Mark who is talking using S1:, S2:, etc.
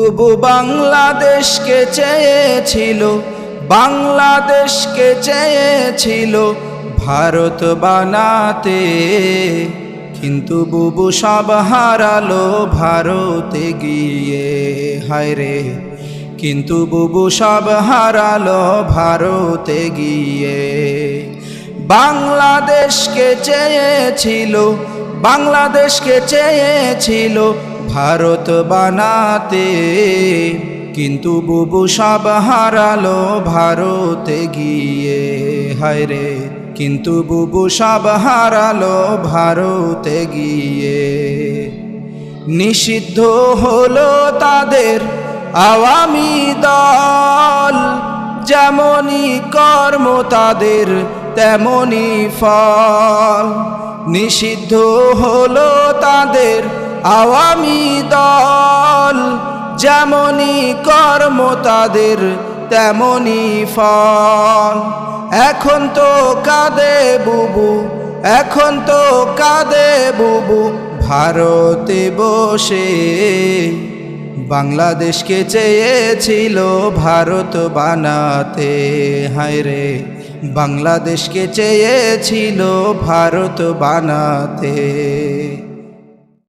S1: বুবু বাংলাদেশকে চেয়েছিল বাংলাদেশকে চেয়েছিল ভারত বানাতে। কিন্তু বুবু সব হারালো ভারতে গিয়ে, হায় রে। কিন্তু বুবু সব হারালো ভারতে গিয়ে। বাংলাদেশকে চেয়েছিল বাংলাদেশকে চেয়েছিল ভারত বানাতে, কিন্তু বুবু সব হারালো ভারতে গিয়ে। হায় রে, কিন্তু বুবু সব হারালো ভারতে গিয়ে। নিষিদ্ধ হলো তাদের আওয়ামী দল, যেমনই কর্ম তাদের, তেমনই ফল। নিষিদ্ধ হলো তাদের আওয়ামী দল যেমনই কর্ম তাদের তেমনই ফল। এখন তো কাঁদে বুবু, এখন তো কাঁদে বুবু, ভারতে বসে। বাংলাদেশকে চেয়েছিল ভারত বানাতে। হায় রে বাংলাদেশকে চেয়েছিল ভারত বানাতে।